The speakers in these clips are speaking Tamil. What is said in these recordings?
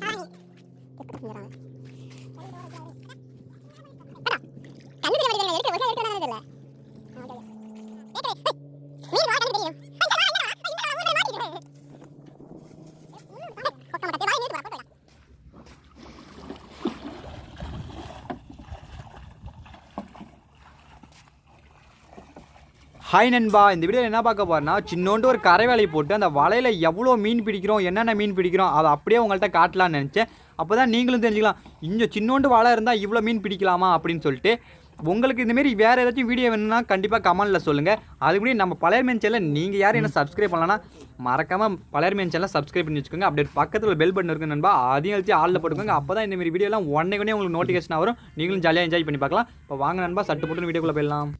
阿这 ஹாய் நண்பா. இந்த வீடியோ என்ன பார்க்க போறேன்னா சின்னோண்டு ஒரு கரை வேலையை போட்டு அந்த வலையில் எவ்வளோ மீன் பிடிக்கிறோம் என்னென்ன மீன் பிடிக்கிறோம் அதை அப்படியே உங்கள்கிட்ட காட்டலாம்னு நினச்சேன். அப்போ தான் நீங்களும் தெரிஞ்சுக்கலாம். இங்கே சின்னோண்டு வலை இருந்தால் இவ்வளோ மீன் பிடிக்கலாமா அப்படின்னு சொல்லிட்டு உங்களுக்கு இந்தமாரி வேறு ஏதாச்சும் வீடியோ வேணும்னா கண்டிப்பாக கமெண்ட்டில் சொல்லுங்கள் முன்னாடி நம்ம பழைய மேன் சேனல் நீங்கள் யாரும் என்ன சப்ஸ்கிரைப் பண்ணலன்னா மறக்காமல் பழைய மேன் சேனல் சப்ஸ்கிரைப் பண்ணி வச்சுக்கோங்க. அப்படியே பக்கத்தில் பெல் பட்டன் இருக்கு நண்பா அதையும் வச்சு ஆளில் போட்டுக்கோங்க. அப்போ தான் இந்தமாரி வீடியோலாம் உடனே உடனே உங்களுக்கு நோட்டிஃபிகேஷன் வரும். நீங்களும் ஜாலியாக என்ஜாய் பண்ணி பார்க்கலாம். இப்போ வாங்க நண்பா சட்டு போட்டு வீடியோக்குள்ளே போயிடலாம்.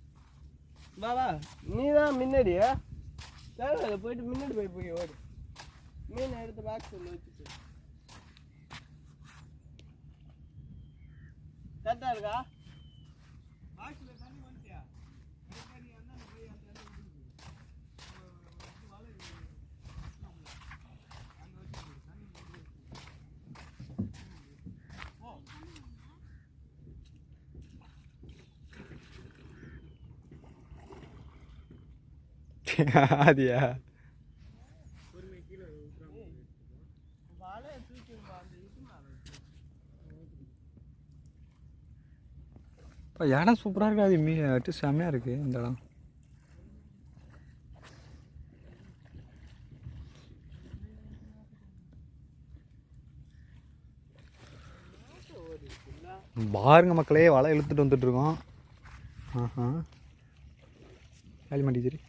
வா வா. நீ தான் முன்னாடியா தேவை போயிட்டு முன்னாடி போய் போய் ஓடு. மீன் எடுத்து பாக்ஸ் உள்ள வச்சுட்டு. கரெக்டாக இருக்கா? பாக்ஸில் தண்ணி மேலே இப்போ இடம் சூப்பராக இருக்கு அது மீ வச்சு செம்மையாக இருக்குது இந்த இடம். பாருங்க மக்களே வலை இழுத்துட்டு வந்துட்டு இருக்கோம். ஆஹா. காலி மாட்டி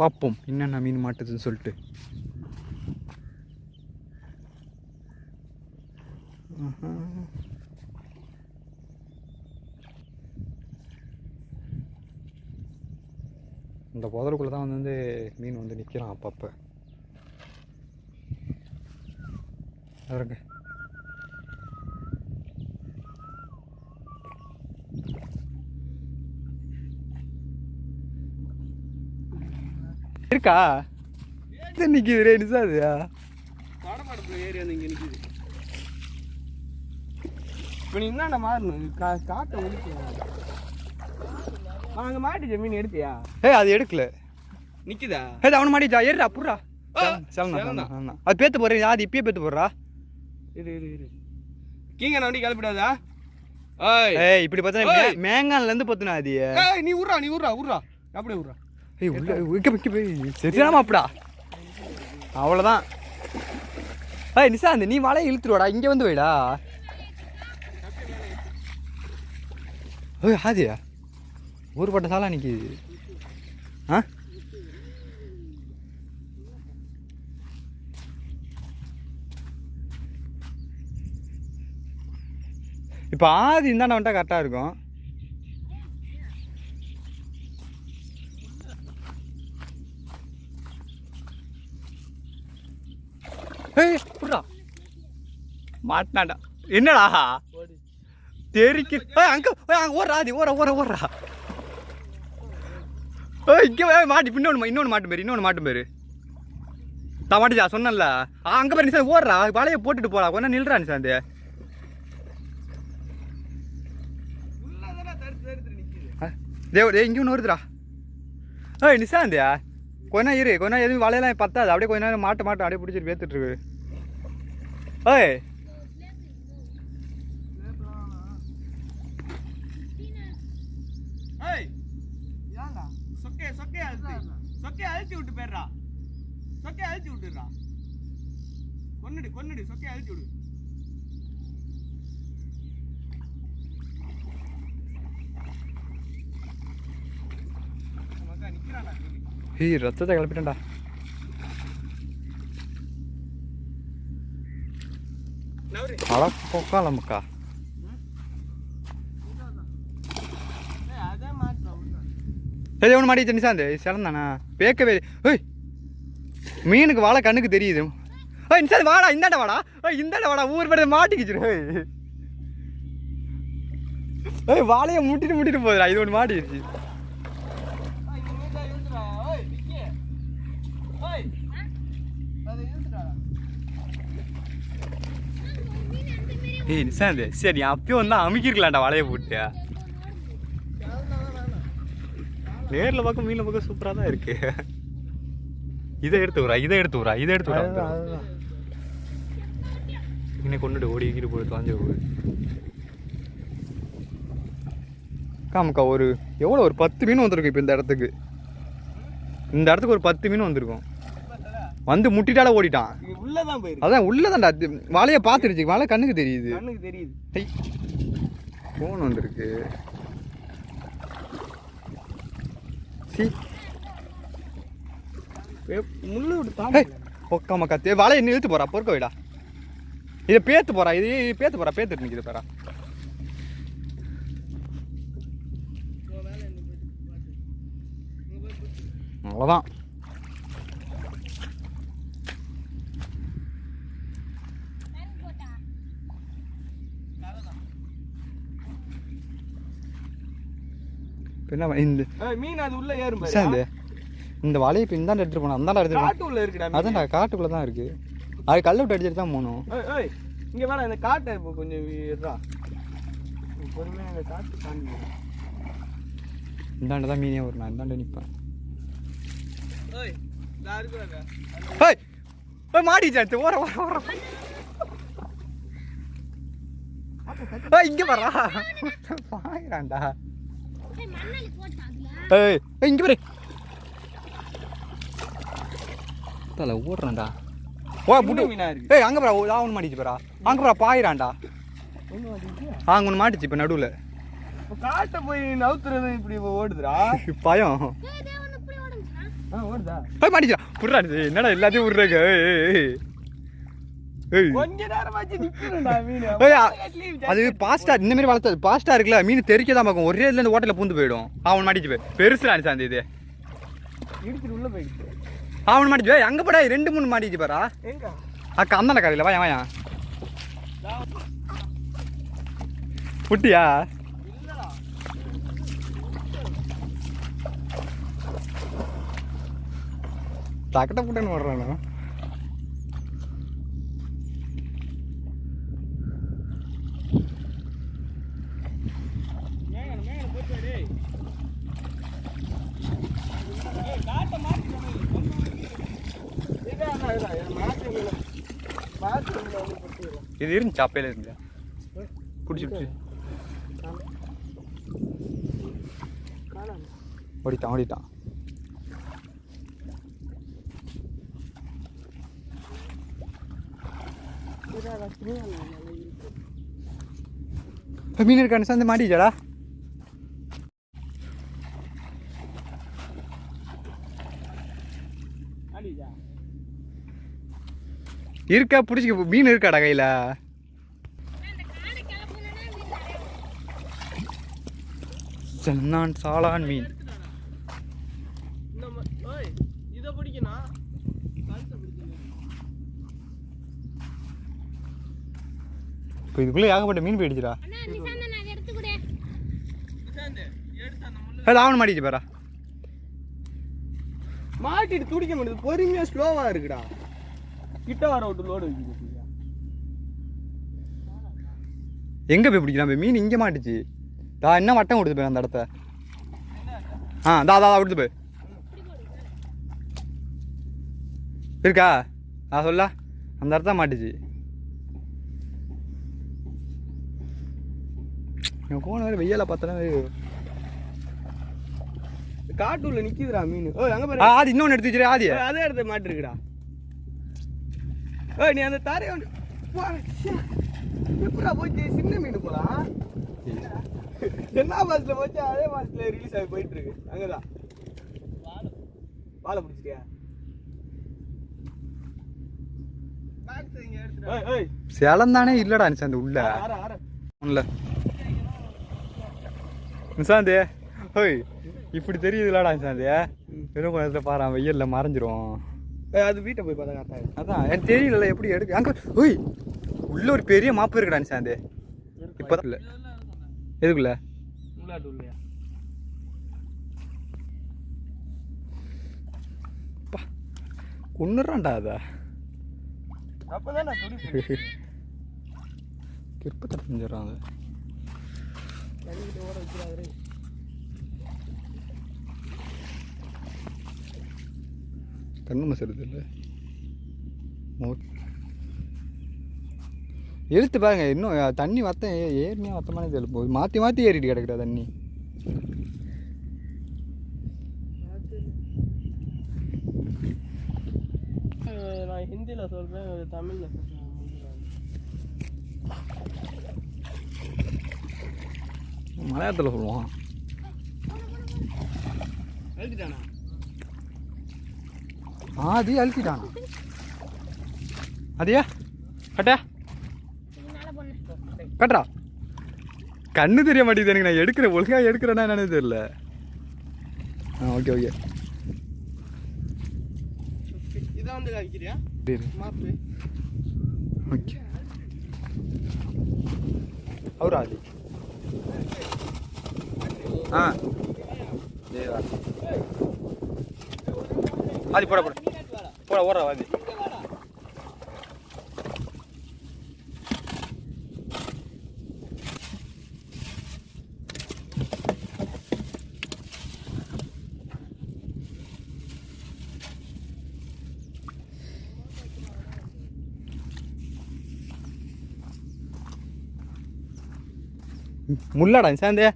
பார்ப்போம் என்னென்ன மீன் மாட்டுதுன்னு சொல்லிட்டு. இந்த புதருக்குள்ளே தான் வந்து மீன் வந்து நிற்கிறான் அப்பப்போ. பாருங்க இருக்கா? இது நிற்கிது ரே இங்கே நிற்கிது இப்போ நீ என்னென்ன மாறணும்? கா காட்டை முடிச்சு அங்கே மாட்டிச்ச மீன் எடுத்தியா? ஏய் அது எடுக்கல. நிற்குதா ஏய் அவனு மாட்டிச்சா? ஏறுடா. சலனா அது பேத்து போடுறேன் அது இப்பயே பேத்து போடுறா. இரு இரு இரு. கீங்க நண்டி கிளப்பிடாதா? ஏய் இப்படி பார்த்தா. மேங்கான்ல இருந்து பத்துனா அது நீ உர்றா நீ உர்றா உர்றா. அப்படியே உர்றா. ஏய் உள்ள வைக்க வைக்க போய் சரிதாமா அப்படா அவ்வளோதான் ஏய் நிசாந்த் நீ வலையை இழுத்துருவாடா. இங்கே வந்து வைடா. ஏய் ஆதியா. ஊர்பட்ட சாலா நிற்கிது ஆ? இப்போ ஆதி இந்தாண்ட வந்துட்டா கரெக்டாக இருக்கும். ஏய் மாட்டினாடா என்னடா? ஓடி தெரிக்கு அங்க ஓடுறா அது ஓர ஓர ஓடுறா. இங்கே மாட்டி இன்னொன்று இன்னொன்று மாட்டு பேரு இன்னொன்று மாட்டு பேரு. நான் மாட்டிச்சா சொன்னேன்ல. ஆ, அங்கே பாரு நிசாந்த் ஓடுறா. வலையை போட்டுட்டு போடா. கொஞ்சம் நில்றா நிசாந்த் உள்ளதானே தேவ டேய் இங்கே ஒன்று வருதுடா. ஏய் நிசாந்தியா கொஞ்ச நேரம் இரு கொஞ்ச நேரம் எதுவும் வலையெல்லாம் பத்தாது. அப்படியே கொஞ்ச நேரம் மாட்ட மாட்ட அப்படியே பிடிச்சிட்டு பேத்துட்டு இருக்கு ஏய். ஏய் சொக்கே அழிச்சு அழுத்தி. சொக்கே விட்டு போயிடுறா. சொக்கே அழிச்சு விட்டுடுறா. கொன்னுடு கொன்னுடு சொக்கே அழிச்சு விடு. மக்கா ஹீ ரத்தத்தை கிளப்பிட்டேன்டா நவரு. அழ ஏய், அதே ஒன்று மாட்டி நிசாந்த் சிறந்தானா பேக்கவே ஏய் மீனுக்கு வாழை கண்ணுக்கு தெரியுது? ஏய் நிசாந்து வாடா இந்தாண்ட வாடா ஓ இந்தாண்ட வாடா ஊர் படத்தை மாட்டிக்கிச்சிரு ஏய் ஏய் வாழையை முட்டிட்டு முட்டிட்டு போகுதுடா இது ஒன்று மாட்டிடுச்சு ஏய், இந்த மீன் தான் இழுத்துடா. ஏய், விக்கி. ஏய், அதை இழுத்துடா. ஏய் நிசாந்த் சரி அப்பயும் வந்து அமுக்கிருக்கலாம்டா வலையை போட்டு. நேரில் பார்க்க மீனில் பார்க்க சூப்பராக தான் இருக்கு. இதை எடுத்து வரா இதை எடுத்து வரா இதை எடுத்து வரா இன்னை கொண்டுட்டு ஓடி கீழே போய் தொலைஞ்சு போகுது காமக்கா ஒரு எவ்வளோ ஒரு பத்து மீன் வந்திருக்கு இப்போ இந்த இடத்துக்கு. இந்த இடத்துக்கு ஒரு பத்து மீன் வந்திருக்கும். வந்து முட்டிட்டால ஓடிட்டான். உள்ளதான் போயிருக்கு. அதான் உள்ளதான்டா. வாழையை பார்த்துருச்சு. வாழை கண்ணுக்கு தெரியுது. கண்ணுக்கு தெரியுது. ஃபோன் வந்திருக்கு சி. முள்ளு ஒக்கா மக்கா. தே வாழையை இன்னும் இழுத்து போறா. பொறுக்க வைடா. இதை பேத்து போறா. இது இது பேத்து போறா. பேத்துட்டு நிற்கிது பேரா. அவ்வளோதான் இப்ப என்ன இந்த மீன் அது உள்ள ஏறும். சாந்து இந்த வலையை இப்போ இந்தாண்ட எடுத்துட்டு போனோம். அந்தாண்ட எடுத்துட்டு போனோம் காட்டு உள்ள இருக்குடா. அதான்டா காட்டுக்குள்ள தான் இருக்கு. அது கல்லை விட்டு அடிச்சிட்டு தான் போகணும் இங்க வேணாம் இந்த காட்டை இப்போ கொஞ்சம் பொறுமையா இந்த காட்டு தாண்டி இந்தாண்ட தான் மீனே வரும் நான் இந்தாண்ட நிற்பேன் ஏய் ஏய் மாடி சாத்து ஓர ஓர ஓர இங்க வரா பாயிராண்டா ஏய் ஏய் இங்க பாரு. தல ஓடுறான்டா. ஓ புட்டு. மீனா இருக்கு. ஏய் அங்க பாரா ஆவன் மாட்டிச்சு பாரா. அங்க பாரா பாயிரான்டா அங்க ஒன்று மாட்டிச்சு இப்போ நடுவில். காட்டை போய் நவுத்துறது இப்படி ஓடுதுடா. பயம். ஆ ஓடுதா? போய் மாட்டிச்சா புடுறா. என்னடா எல்லாத்தையும் விடுறாங்க அது பாஸ்டா இந்த மாதிரி வளர்த்தது. பாஸ்டா இருக்குல்ல மீன் தெறிக்க தான் பார்க்கும். ஒரே இதுல ஓட்டல பூந்து போயிடும். அவன் மாட்டிச்சு போய். பெருசுடா அந்த இது. உள்ள போயிடுச்சு. அவன் மாட்டிச்சு போய். அங்க போடா ரெண்டு மூணு மாட்டிச்சு பாரா அக்கா அந்த கடையில் வாயா வாயா. புட்டியா தக்கட்ட புட்டன்னு வர்றானு மேகன மேகன போச்சு டேய் ஏய் காட்ட மாத்திட்டேன் இது இருந்துச்சு? அப்பையில இருந்து பிடிச்சி பிடிச்சி. காணாம ஓடிட்டான். ஓடிட்டான் மீன் இருக்கான்னு சேர்ந்து மாட்டிச்சாடா அடிடா இருக்கா பிடிச்சிக்க மீன் இருக்காடா கையில்? சென்னான் சாலான் மீன். இப்போ இதுக்குள்ளே ஏகப்பட்ட மீன் போயிடுச்சுடா. நிசாந்து ஆவணம் மாட்டிச்சு பாரா. மாட்டிட்டு துடிக்க மாட்டேது. பொறுமையாக ஸ்லோவாக இருக்குடா. கிட்ட வர விட்டு லோடு சரியா? எங்கே போய் பிடிக்கலாம் போய்? மீன் இங்கே மாட்டுச்சு. தா என்ன வட்டம் கொடுத்து போய் அந்த இடத்த? ஆ தா தா கொடுத்து போய். இருக்கா? ஆ சொல்ல. அந்த இடத்த மாட்டுச்சு. என் போன வேறு வெயில பார்த்தா காட்டுள்ள நிக்குதுடா மீன். ஓய் அங்க பாரு. ஆதி இன்னொன்று எடுத்து வச்சிரு ஆதி அதே இடத்த மாட்டிருக்குடா. ஓய் நீ அந்த தாரைய. எப்படிடா போச்சு? சின்ன மீன் போலாம் என்ன மாசத்துல போச்சு? அதே மாசத்துல ரிலீஸ் ஆகி போயிட்டு இருக்கு அங்கதான். வாழை பிடிச்சிட்டியா? ஓய், ஓய். சேலம் தானே இல்லடா நிசாந்த் உள்ள. ஒன்றும் நிசாந்த் ஓய் இப்படி தெரியுதுலடா நிசாந்த். வெறும் கொஞ்ச நேரத்தில் பாரு வெயில்ல மறைஞ்சிரும் ஏய், அது வீட்டை போய் பார்த்தா கரெக்டா இருக்கு. அதான் எனக்கு தெரியல எப்படி எடுக்க அங்க ஓய் உள்ள ஒரு பெரிய மாப்பு இருக்குடா நிசாந்த் இப்போ இல்லை எதுக்குள்ள? கொண்டுறான்டா அதை கிருப்பத்தை செஞ்சிடறான் அதை கண்ணு மசருது இல்லை. இழுத்து பாருங்க இன்னும் தண்ணி வத்த ஏறினியா வத்தமான தெரியல. போகுது மாற்றி மாற்றி ஏறிட்டு கிடக்குறா தண்ணி. நான் ஹிந்தியில் சொல்கிறேன் தமிழில் சொல்கிறேன் மலையாளத்தில் சொல்லுவான். எழுதிட்டானா? ஆதி அழுத்திட்டானா. அதியா கட்டா. கட்டுறா. கண்ணு தெரிய மாட்டேங்குது எனக்கு. நான் எடுக்கிறேன் ஒழுங்காக எடுக்கிறேன்னா என்னன்னு தெரியல. ஆ ஓகே ஓகே. இதான் வந்து காய்க்கிறியா ஓகே. அவர் ஆதி? ஆ. தேவா அது போட போட. போட ஓடுற ஆதி முள்ளாடா சேர்ந்தே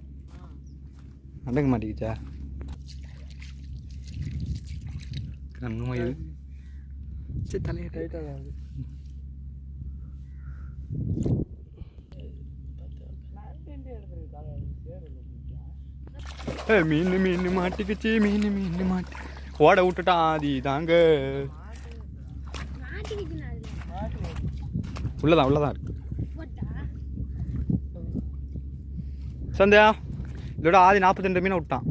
அடங்க மாட்டேங்குச்சா கண்ணு மயில் சரி தலையை டைட்டாக ஏ மீன் மீன் மாட்டிக்கிச்சு மீன் மீன் மாட்டி ஓட விட்டுட்டான் ஆதி தாங்க உள்ளதான் உள்ளதான் இருக்கு சந்தியா இதோட ஆதி நாற்பத்தி ரெண்டு மீனை விட்டான்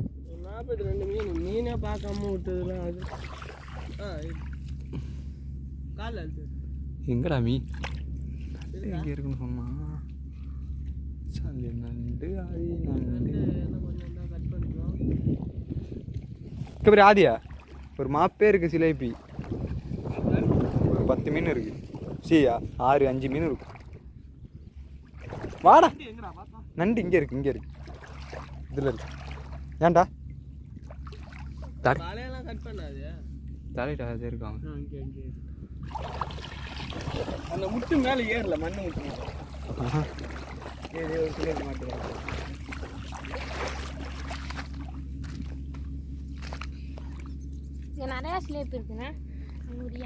நாற்பத்தி ரெண்டு மீன் மீனே பார்க்காம விட்டதுலாம் அது எங்கடா மீன் எங்கே இருக்குன்னு சொன்னா? சந்தி நண்டு ஆதி நண்டு. பேர் ஆதியா ஒரு மாப்பே இருக்கு சிலேபி ஒரு பத்து மீன் இருக்கு. சியா ஆறு அஞ்சு மீன் இருக்கும். வாடா. நண்டு இங்கே இருக்கு இங்கே இருக்கு. இதில் இருக்கு. ஏன்டா? கட் பண்ணாது. தலையிட்ட அது இங்கே அந்த முட்டு மேலே ஏறல மண்ணு முட்டு. ஏறி ஒரு சிலர் மாட்டுறாங்க இங்க நிறைய ஸ்லேப் இருக்குண்ணே ஒரு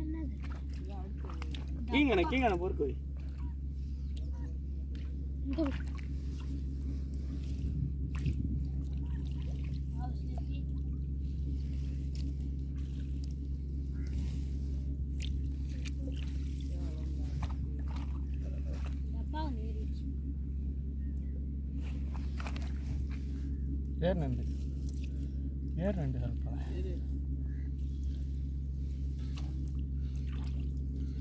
என்னது? கீங்கண்ணே கீங்கண்ணே பொறுக்கு வை. இந்த ஒரு- ஆ, சரி. டப்பா ஒன்று ஏறிடுச்சு ஏர் நண்டு ஏர் நண்டு சாப்பிட்டா ஏய், ஏய், ஏய்,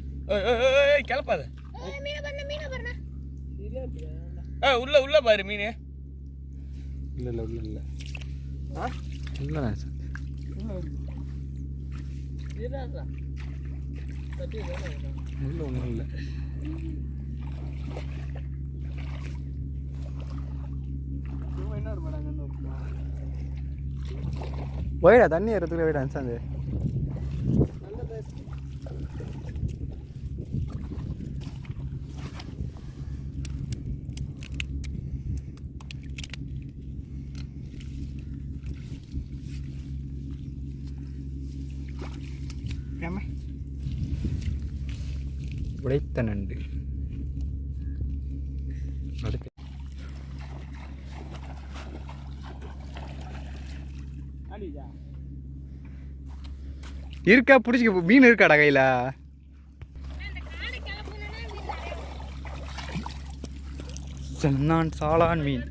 ஏய், கிளப்பாத ஏய், மீனை பாருண்ணே, மீனை பாருண்ணே. ஏய், உள்ள உள்ள பாரு மீன். இல்லை இல்லை உள்ள இல்லை. ஆ? இல்லை சார் உள்ள ஒன்றும் இல்லை. போயிடா தண்ணி ஏறதுக்குள்ள போயிடா சாந்து உடைத்த நண்டு. அடுத்து அடிதா இருக்கா? பிடிச்சிக்க மீன் இருக்காடா கையில். சென்னான் சாலான் மீன்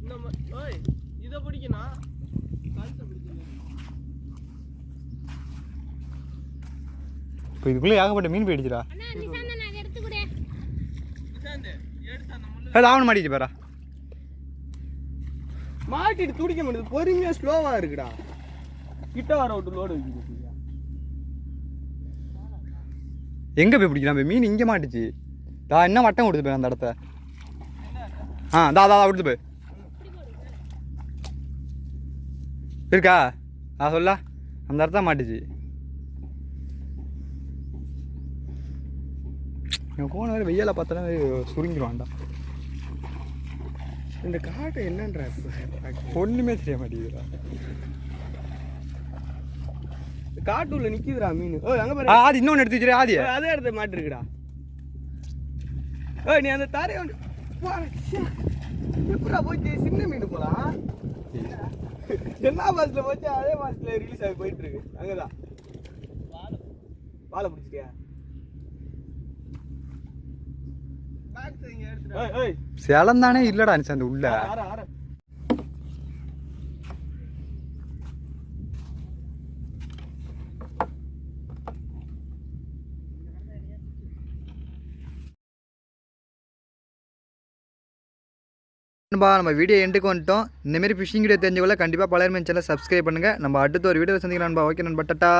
இந்த ம- ஓய் இதை பிடிக்கணும் கழுத்தை பிடிக்கணும் இப்போ இதுக்குள்ளே ஏகப்பட்ட மீன் போயிடுச்சுடா. ஏ தாவணம் மாட்டிச்சு பாரா. மாட்டிட்டு துடிக்க மாட்டேது பொறுமையா ஸ்லோவா இருக்குடா. கிட்ட வர விட்டு லோடு வைக்குது எங்கே போய் பிடிக்கலாம் போய்? மீன் இங்கே மாட்டுச்சு. தா என்ன வட்டம் கொடுத்து போய் அந்த இடத்த? ஆ தா தா தா கொடுத்து போய். இருக்கா? ஆ சொல்ல. அந்த இடத்த மாட்டுச்சு. என் போன வேறு வெயில பார்த்தா சுருங்கிடுவான்டா. இந்த காட்டை என்னன்ற ஒன்றுமே தெரிய மாட்டேங்குதுடா. காட்டுள்ள நிக்குதுடா மீன். ஓய் அங்க பாரு. ஆதி இன்னொன்று எடுத்து வச்சிரு ஆதி அதே இடத்த மாட்டிருக்குடா ஓய் நீ அந்த வந்து எப்படா போச்சு? சின்ன மீன் போலாம் என்ன மாசத்துல போச்சு? அதே மாசத்துல ரிலீஸ் ஆகி போயிட்டு இருக்கு. அங்கதான். வாழை பிடிச்சிட்டியா? சேலம் தானே இல்லடா அனுச்சு அந்த உள்ள. நண்பா நம்ம வீடியோ எண்டுக்கு வந்துட்டோம். இந்தமாரி ஃபிஷிங் வீடியோ தெரிஞ்சவங்கள கண்டிப்பாக பழைய சேனல் சப்ஸ்கிரைப் பண்ணுங்கள் நம்ம அடுத்த ஒரு வீடியோ சந்திக்கலாம் நண்பா. ஓகே நண்பா டட்டா.